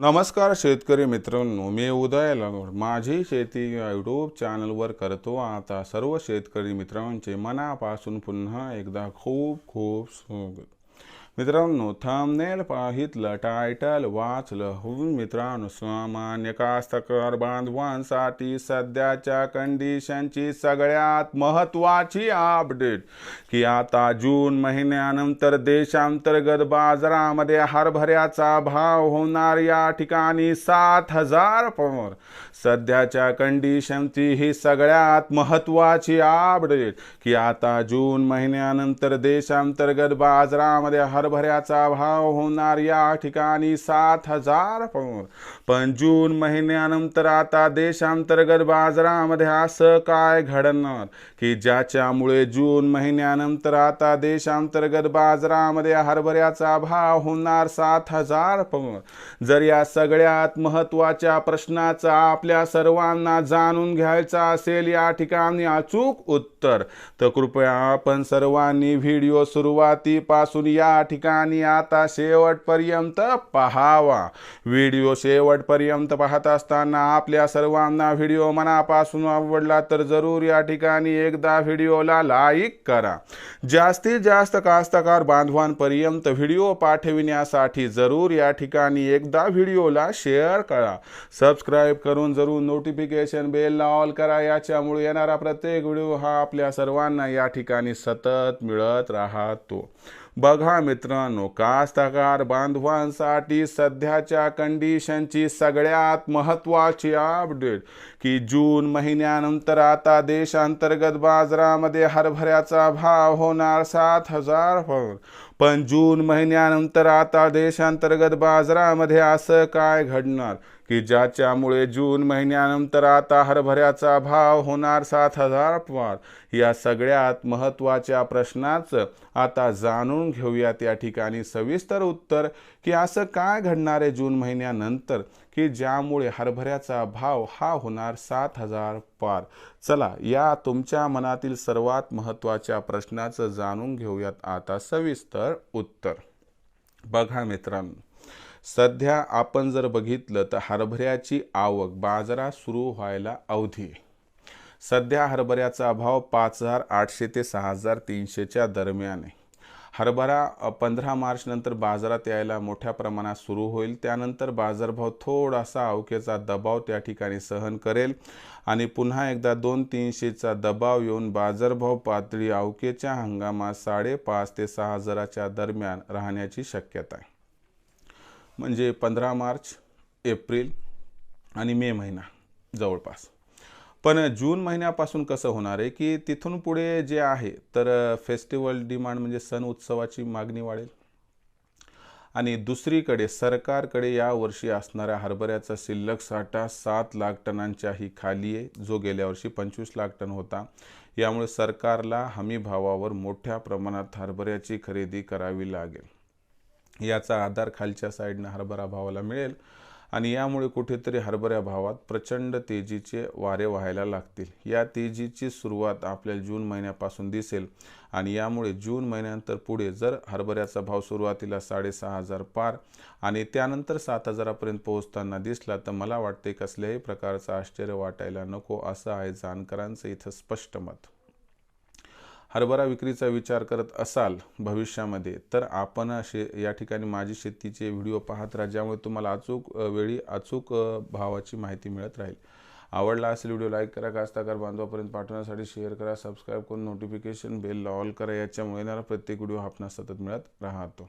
नमस्कार शेतकरी मित्रांनो मी उदय लगोड माझी शेती यूट्यूब चॅनलवर करतो. आता सर्व शेतकरी मित्रांचे मनापासून पुन्हा एकदा खूप खूप स्वागत. मित्रांनो थंबनेल पाहितलं टायटल वाचलं. होऊन मित्रांनो सामान्य कास्तकार बांधवांसाठी सध्याच्या कंडिशनची सगळ्यात महत्त्वाची अपडेट की आता जून महिन्यानंतर देशांतर्गत बाजारामध्ये हरभऱ्याचा भाव होणार या ठिकाणी सात हजार पवर सध्याच्या कंडिशनची ही सगळ्यात महत्त्वाची अपडेट की आता जून महिन्यानंतर देशांतर्गत बाजारामध्ये हर हरभऱ्याचा भाव होणार या ठिकाणी सात हजार पण जून महिन्यानंतर आता देशांतर्गत बाजारामध्ये असं काय घडणार? की ज्याच्यामुळे जून महिन्यानंतर आता देशांतर्गत बाजारामध्ये हरभऱ्याचा भाव होणार सात हजार जर या सगळ्यात महत्त्वाच्या प्रश्नाचा आपल्या सर्वांना जाणून घ्यायचा असेल या ठिकाणी अचूक उत्तर तर कृपया आपण सर्वांनी व्हिडिओ सुरुवातीपासून या ठिकाणी आता शेवटपर्यंत पहावा. व्हिडिओ शेवटपर्यंत पाहत असताना आपल्या सर्वांना व्हिडिओ मनापासून आवडला तर जरूर या ठिकाणी एकदा व्हिडिओला लाईक करा. जास्तीत जास्त कास्तकार बांधवांपर्यंत व्हिडिओ पाठविण्यासाठी जरूर या ठिकाणी एकदा व्हिडिओला शेअर करा. सबस्क्राईब करून जरूर नोटिफिकेशन बेलला ऑल करा याच्यामुळे येणारा प्रत्येक व्हिडिओ हा आपल्या सर्वांना या ठिकाणी सतत मिळत राहतो. बघा मित्र मित्रांनो कास्तकार बांधवांसाठी सध्याच्या कंडिशनची सगळ्यात महत्त्वाची अपडेट की जून महिन्यानंतर आता देशांतर्गत बाजारामध्ये हरभऱ्याचा भाव होणार सात हजार पण जून महिन्यानंतर आता देशांतर्गत बाजारामध्ये असं काय घडणार? की ज्याच्यामुळे जून महिन्यानंतर आता हरभऱ्याचा भाव होणार सात हजार पार या सगळ्यात महत्त्वाच्या प्रश्नाचं आता जाणून घेऊयात या ठिकाणी सविस्तर उत्तर. की असं काय घडणार आहे जून महिन्यानंतर? की ज्यामुळे हरभऱ्याचा भाव हा होणार सात हजार पार? चला या तुमच्या मनातील सर्वात महत्त्वाच्या प्रश्नाचं जाणून घेऊयात आता सविस्तर. उत्तर. बघा मित्रांनो सध्या आपण जर बघितलं तर हरभऱ्याची आवक बाजारात सुरू व्हायला अवधी. सध्या हरभऱ्याचा भाव पाच हजार आठशे ते सहा हजार तीनशेच्या दरम्यान आहे. हरभरा पंधरा मार्च नंतर बाजारात यायला मोठ्या प्रमाणात सुरू होईल. त्यानंतर बाजारभाव थोडासा अवकेचा दबाव त्या ठिकाणी सहन करेल आणि पुन्हा एकदा दोन तीनशेचा दबाव येऊन बाजारभाव पातळी अवकेच्या हंगामात साडेपाच ते सहा हजाराच्या दरम्यान राहण्याची शक्यता आहे. म्हणजे पंधरा मार्च एप्रिल आणि मे महिना जवळपास. पण जून महिन्यापासून कसं होणार आहे की तिथून पुढे जे आहे तर फेस्टिवल डिमांड म्हणजे सण उत्सवाची मागणी वाढेल. आणि दुसरीकडे सरकारकडे या वर्षी असणाऱ्या हरभऱ्याचा शिल्लक साठा सात लाख टनांच्याही खाली आहे. जो गेल्या वर्षी पंचवीस लाख टन होता. यामुळे सरकारला हमी भावावर मोठ्या प्रमाणात हरभऱ्याची खरेदी करावी लागेल. याचा आधार खालच्या साईडनं हरभरा भावाला मिळेल. आणि यामुळे कुठेतरी हरभऱ्या भावात प्रचंड तेजीचे वारे व्हायला लागतील. या तेजीची सुरुवात आपल्याला जून महिन्यापासून दिसेल आणि यामुळे जून महिन्यानंतर पुढे जर हरभऱ्याचा भाव सुरुवातीला साडेसहा हजार पार आणि त्यानंतर सात हजारापर्यंत पोहोचताना दिसला तर मला वाटते कसल्याही प्रकारचं आश्चर्य वाटायला नको असं आहे जानकरांचं इथं स्पष्ट मत. हरभरा विक्रीचा विचार करत असाल भविष्यामध्ये तर आपण शे या ठिकाणी माझी शेतीचे व्हिडिओ पाहत राहा ज्यामुळे तुम्हाला अचूक वेळी अचूक भावाची माहिती मिळत राहील. आवडला असेल व्हिडिओ लाईक करा कास्ताकार बांधवापर्यंत पाठवण्यासाठी शेअर करा सबस्क्राईब करून नोटिफिकेशन बेल ऑल करा याच्यामुळे येणारा प्रत्येक व्हिडिओ आपण सतत मिळत राहतो.